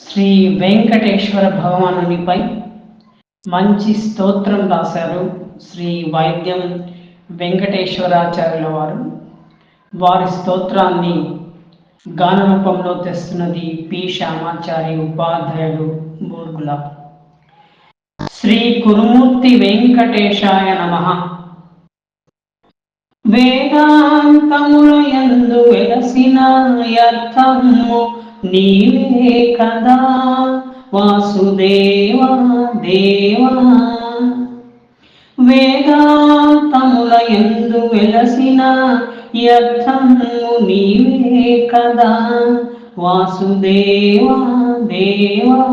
శ్రీ వెంకటేశ్వర భగవానునిపై మంచి స్తోత్రం రాశారు శ్రీ వైద్యం వెంకటేశ్వరాచార్యుల వారు. వారి స్తోత్రాన్ని గాన రూపంలో తెస్తున్నది పి. శ్యామాచారి ఉపాధ్యాయుడు బూర్గుల. శ్రీ కురుమూర్తి వెంకటేశాయ నమ. వేదాంతముల యందు వెలసిన అర్థము నీవే కదా వాసుదేవా దేవా. వేదాంతముల ఎందు వెలసిన అర్థము నీవే కదా వాసుదేవా దేవా.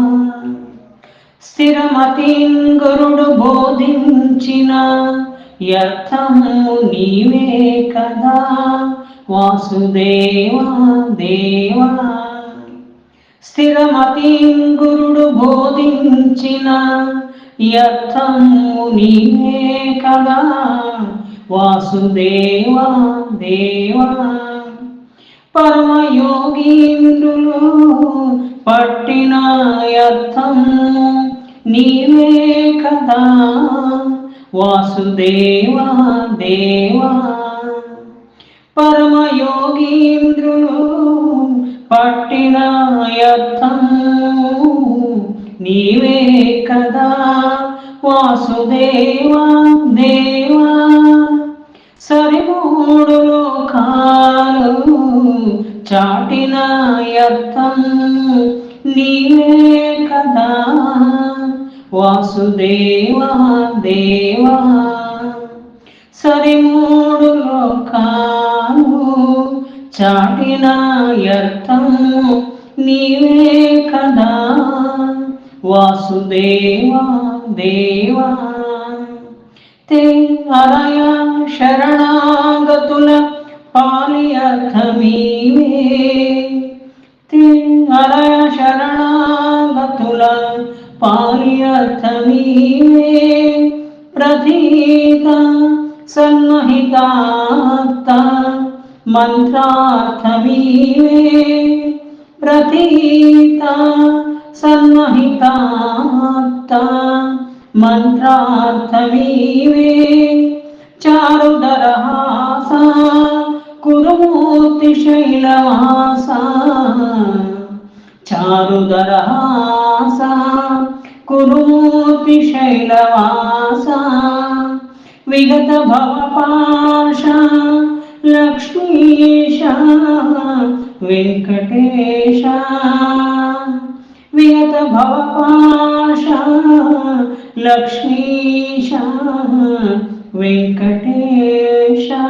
స్థిరమతింగురుడు బోధించిన యర్థము నీవే కదా వాసుదేవా దేవా. స్థిరమతింగురుడు బోధించిన అర్థము నీవే కదా. వాసుదేవా దేవా. పరమయోగీంద్రులు పట్టిన అర్థము నీవే కదా. వాసుదేవా దేవా. పరమయోగీంద్రులు వాసుదేవా దేవా. సరిమూడు లోకాలు చాటిన యత్తం నీవే కదా. వాసుదేవా దేవా. సరిమూడు లోకాలు చాటిన యత్తం నీవే కదా. వాసుదేవా. देवा ते आलया शरणागतुल पालियथमीवे ते आलया शरणागतुल पालियथमीवे प्रधीता सन्नहितात्ता मन्त्रार्थमीवे प्रतीता सन्नहितात्ता మంత్రార్థమీవే చారుదరహాస కురుమూర్తి శైలవాస చారుదరహాస కురుమూర్తి శైలవాస విగత विहत भवपाशा लक्ष्मीशा वेङ्कटेशा